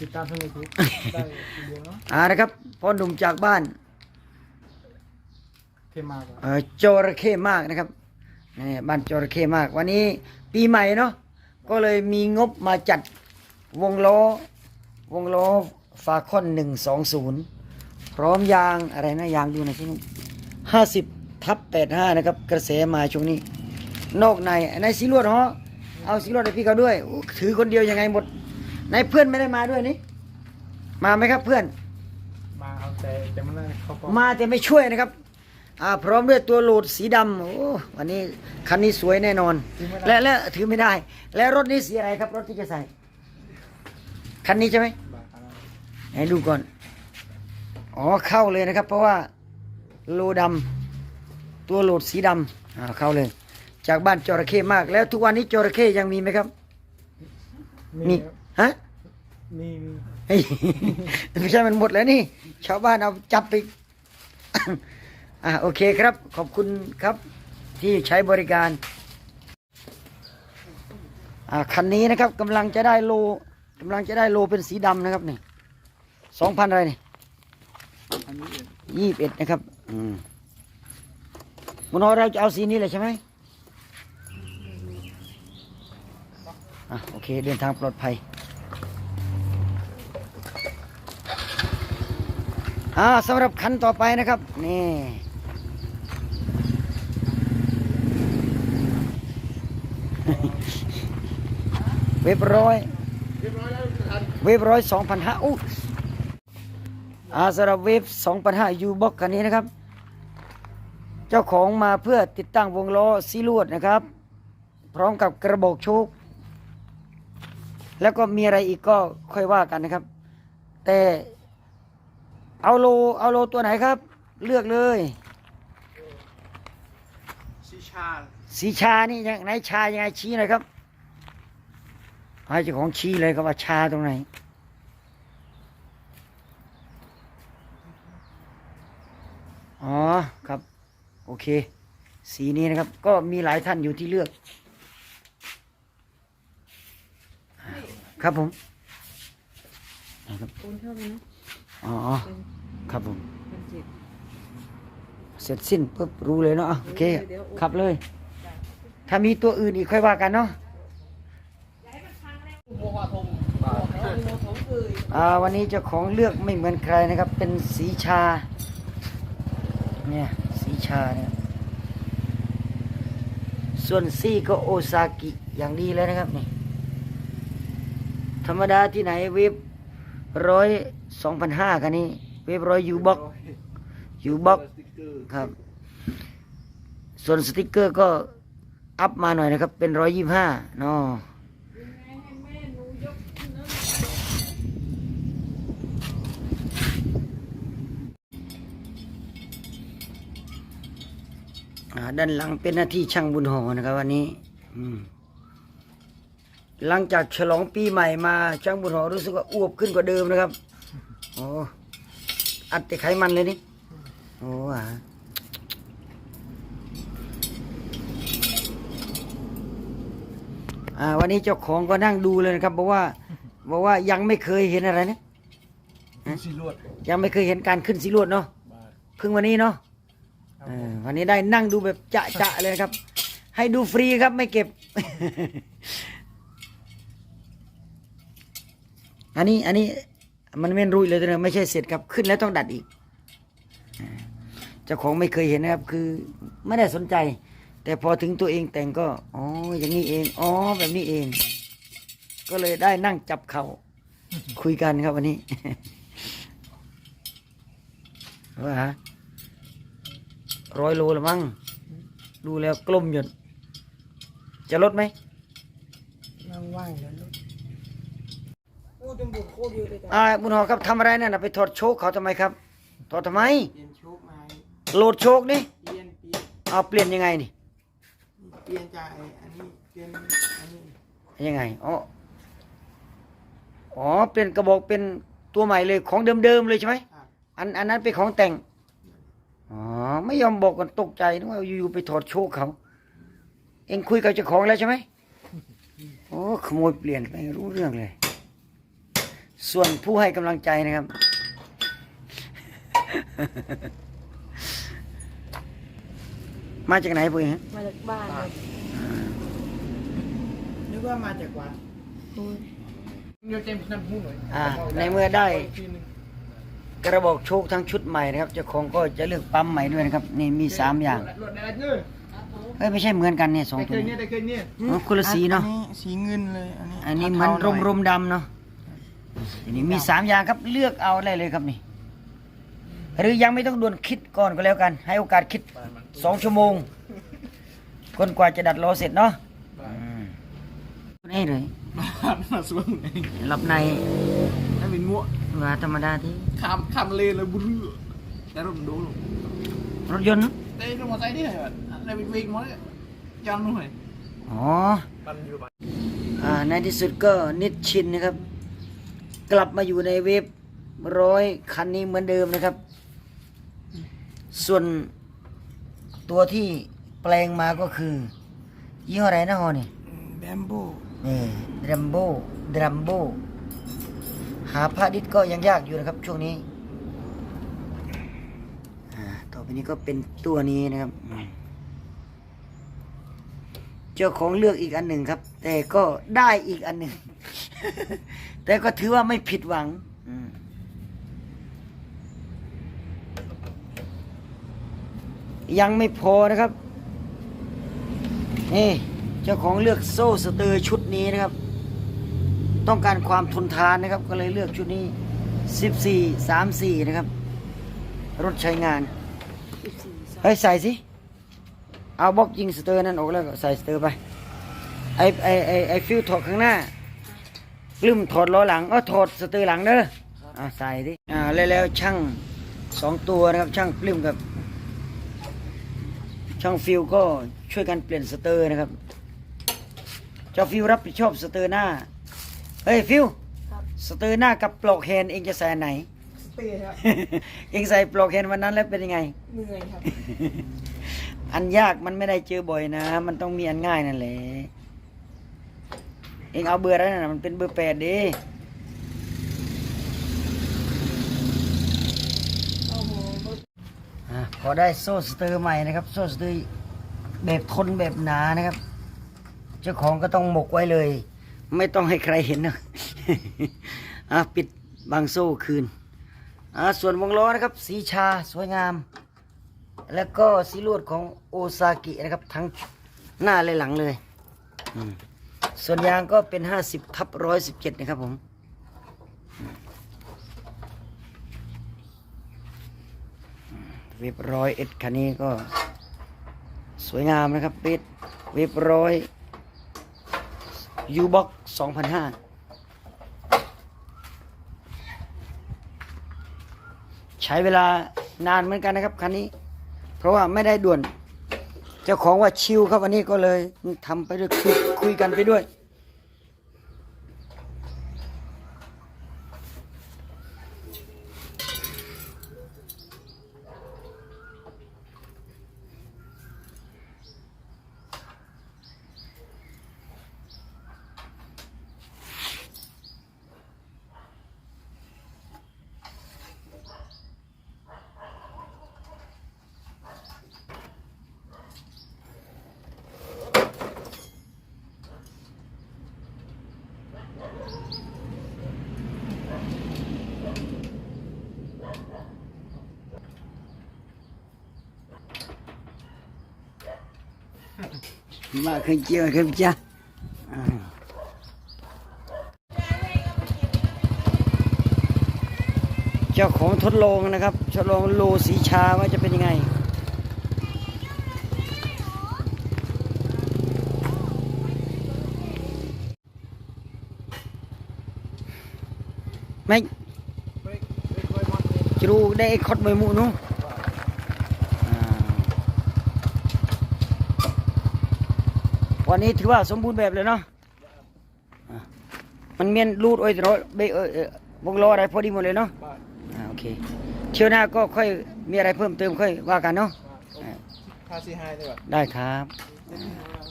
ติดตามทางยูทูบได้เดียวเนาะอ่านะครับพ่อหนุ่มจากบ้านเทมากอะเอ่อจระเข้มากนะครับนี่บ้านจระเข้มาก วันนี้ปีใหม่เนาะก็เลยมีงบมาจัดวงล้อ วงล้อฟาคอนหนึ่งสองศูนย์พร้อมยางอะไรนะยางดูหนะที่นุ่ห้าสิบทับแปดห้านะครับ กระแสมาช่วงนี้ นอกในในสีลวดเหรอเอาสีลวดให้พี่เขาด้วยอู้ถือคนเดียวยังไงหมด ในเพื่อนไม่ได้มาด้วยนี่ มาไหมครับเพื่อน มาเอาแต่แต่มันได้เขาก็มาแต่ไม่ช่วยนะครับ อ่าพร้อมด้วยตัวโหลดสีดำโอ้วันนี้คันนี้สวยแน่นอน และและถือไม่ได้ และรถนี้สีอะไรครับ รถที่จะใส่ คันนี้ใช่ไหมบาทอะไรให้ดูก่อน อ๋อเข้าเลยนะครับ เพราะว่าโลดำตัวโหลดสีดำอ่าเข้าเลย จากบ้านจระเข้มาก แล้วทุกวันนี้จระเข้ยังมีไหมครับ มีครับฮะ มีมีเฮ้ยไม่ใช่มันหมดแล้วนี่ ชาวบ้านเอาจับไป อ่าโอเคครับ ขอบคุณครับที่ใช้บริการ อ่าคันนี้นะครับกำลังจะได้โลกำลังจะได้โลเป็นสีดำนะครับนี่สองพันอะไรนี่อันนี้เองยี่สิบเอ็ดนะครับ อืมมันน้อยเราจะเอาสีนี้เลยใช่ไหมอะโอเค เดินทางปลอดภัย อ่าสำหรับคันต่อไปนะครับ นี่เว็บร้อยเว็บร้อยสองพันห้าอู้อาสำหรับเว็บสองพันห้ายูบ็อกคันนี้นะครับ เจ้าของมาเพื่อติดตั้งวงล้อซีลวดนะครับ พร้อมกับกระบอกโชคแล้วก็มีอะไรอีกก็ค่อยว่ากันนะครับ แต่ เอาโลเอาโลตัวไหนครับ เลือกเลยชิชาสีชานี่ยังไหนชายังไงชี้หน่อยครับให้เจ้าของชี้เลยครับว่าชาตรงไหนอ๋อครับ โอเค สีนี้นะครับ ก็มีหลายท่านอยู่ที่เลือก ครับผมนะครับคุณช อบไหมนะอ๋อครับผมเป็นจิตเสร็จสิ้นปุ๊บรู้เลยเนาะอะโอเคเดี๋ยวขับเลย ถ้ามีตัวอื่นอีกค่อยว่ากันเนาะบาทเอาโมท้องคืออ่าวันนี้เจ้าของเลือกไม่เหมือนใครนะครับ เป็นสีชา เนี่ยสีชาเนี่ยส่วนซี่ก็โอซากิอย่างดีเลยนะครับนี่ธรรมดาที่ไหนเว็บร้อย สองพันห้ากันนี้ เว็บร้อยยูบ็อกยูบ็อกครับ ส่วนสติกเกอร์ก็อัพมาหน่อยนะครับ เป็นร้อยยี่ห้าเนาะด้านหลังเป็นหน้าที่ช่างบุญหอนะครับวันนี้หลังจากฉลองปีใหม่มาช่างบุญหอรู้สึกว่าอ้วบขึ้นกว่าเดิมนะครับ โอ้อัดแต่ไขมันเลยนี่โอ้อ่าอ่า วันนี้เจ้าของก็นั่งดูเลยนะครับบอกว่าบอกว่ายังไม่เคยเห็นอะไรนะสีลวดยังไม่เคยเห็นการขึ้นสีลวดเนาะบาทเพิ่งวันนี้เนาะครับเอผอมวันนี้ได้นั่งดูแบบจะจะเลยนะครับ ให้ดูฟรีครับไม่เก็บ อันนี้อันนี้ มันไม่รุ่ยเลยนะไม่ใช่เสร็จครับขึ้นแล้วต้องดัดอีกเจ้าของไม่เคยเห็นนะครับ คือไม่ได้สนใจ แต่พอถึงตัวเองแต่งก็อ๋ออย่างนี้เองอ๋อแบบนี้เอง ก็เลยได้นั่งจับเขา่าคุยกันครับวันนี้ว่าร้อยโลละมั้งดูแล้วกลมหยดจะลดไหมนั่งไหวแล้วลูก โอ้จมูกโคตรเยอะเลยจ้ะอ่าบุญหอครับทำอะไรนั่นนะไปถอดโชคเขาทำไมครับ ถอดทำไม เปลี่ยนโชคมาโหลดโชคนี่เปลี่ยนเปลี่ยนเอาเปลี่ยนยังไงนี่เปลี่ยนจากไอ้อันนี้เปลี่ยนอันนี้ยังไงอ๋ออ๋อเปลี่ยนกระบอกเป็นตัวใหม่เลยของเดิมๆเลยใช่ไหมครับอันอันนั้นเป็นของแต่งอ๋อไม่ยอมบอกกันตกใจนึกว่าอยู่ๆไปถอดโชคเขา เอ็งคุยกับเจ้าของแล้วใช่ไหมโอ้ขโมยเปลี่ยนไปรู้เรื่องเลย ส่วนผู้ให้กำลังใจนะครับ มาจากไหนปุ้ยฮะมาจากบ้านครับนึกว่ามาจากวัดโอ้ยเดี๋ยวเจมส์นั่นพูดหน่อยอ่า ในเมื่อได้อีกทีหนึ่งกระบอกโชคทั้งชุดใหม่นะครับเจ้าของก็จะเลือกปั๊มใหม่ด้วยนะครับ นี่มีสามอย่างรถอะไรเงี้ยเอ้ยไม่ใช่เหมือนกันเนี่ยสองได้ตัเคว ยเนี่ยได้เคยเนี่ย อ๋อคนละสีเนาะ อัสีเงินเลย อันนี้อันนี้เหมือนรมรมๆดำเนาะ อันนี้มีสามอย่างครับเลือกเอาได้เลยครับนี่ หรือยังไม่ต้องด่วนคิดก่อนก็แล้วกัน ให้โอกาสคิดสองชั่วโมงคนกว่าจะดัดรอเสร็จเนาะอืมนี่เลยบ้านมาสวนเองหลับในนั่นเป็นมั่วว่าธรรมดาที่ข้ามข้ามเลนเลยบุรุษแต่รถมันโดนหรอกรถยนต์แต่รถมอเตอร์ไซค์นี่เหรออะไรเป็นวิ่งมาเนี่ยยังหน่อยอ๋อมันอยู่บ้านอ่าในที่สุดก็นิดชินนะครับ กลับมาอยู่ในเว็บร้อยคันนี้เหมือนเดิมนะครับ ส่วนตัวที่แปลงมาก็คือยี่ห้ออะไรนะฮอนี่แบมโบนี่ดรัมโบดรัมโบหาพระดิษก็ยังยากอยู่นะครับช่วงนี้อ่าต่อไปนี้ก็เป็นตัวนี้นะครับอืมเจ้าของเลือกอีกอันหนึ่งครับ แต่ก็ได้อีกอันหนึ่ง แต่ก็ถือว่าไม่ผิดหวังยังไม่พอนะครับนี่เจ้าของเลือกโซ่สเตอร์ชุดนี้นะครับ ต้องการความทนทานนะครับ ก็เลยเลือกชุดนี้ 14 34 นะครับ รถใช้งาน เฮ้ย ใส่สิ เอาบล็อกยิงสเตอร์นั่นออกแล้วก็ใส่สเตอร์ไป ไอไอไอไอฟิวถอดข้างหน้า ลืมถอดล้อหลังก็ถอดสเตอร์หลังเด้ออ่าใส่ดิอ่าแล้วแล้วช่างสองตัวนะครับ ช่างปลื้มกับช่างฟิวก็ช่วยกันเปลี่ยนสเตอร์นะครับเจ้าฟิวรับผิดชอบสเตอร์หน้าเฮ้ยฟิวครับสเตอร์หน้ากับปลอกแฮนด์เองจะใส่อันไหนสเตย์ครับเองใส่ปลอกแฮนด์วันนั้นแล้วเป็นยังไงเหนื่อยครับ อันยากมันไม่ได้เจอบ่อยนะ มันต้องมีอันง่ายนั่นแหละ เองเอาเบอร์อะไรนะมันเป็นเบอร์แปดดิโอ้โหอะพอได้โซ่สเตอร์ใหม่นะครับโซ่สเตอร์แบบทนแบบหนานะครับ เจ้าของก็ต้องหมกไว้เลย ไม่ต้องให้ใครเห็นนะอะปิดบางโซ่คืนอะส่วนวงล้อนะครับ สีชาสวยงาม แล้วก็สีลวดของโอซากินะครับ ทั้งหน้าและหลังเลย อืม ส่วนยางก็เป็น 50ทับ117 นะครับผม เว็บร้อยเอ็ดคันนี้ก็สวยงามนะครับเป็ดเว็บร้อยยูบ็อกสองพันห้าใช้เวลานานเหมือนกันนะครับคันนี้ เพราะว่าไม่ได้ด่วน เจ้าของว่าชิวครับวันนี้ก็เลยทำไปด้วยคุยกันไปด้วย มาเคยเจียวเคยจ้าอ่าเจ้าของทดลองนะครับทดลองโลสีชาว่าจะเป็นยังไงไม่ไม่ไม่ค่อยมันเลยจะรู้ได้ไอ้คดใบหมูนู้อ่า วันนี้ถือว่าสมบูรณ์แบบเลยเนาะอะมันเมียนรูดโอ้ยรถเบรกเออเออวงล้ออะไรพอดีหมดเลยเนาะบ้านอ่าโอเคเที่ยวหน้าก็ค่อยมีอะไรเพิ่มเติมค่อยว่ากันเนาะค่าซีไฮได้ป่ะได้ครับเจ็ดสิบห้า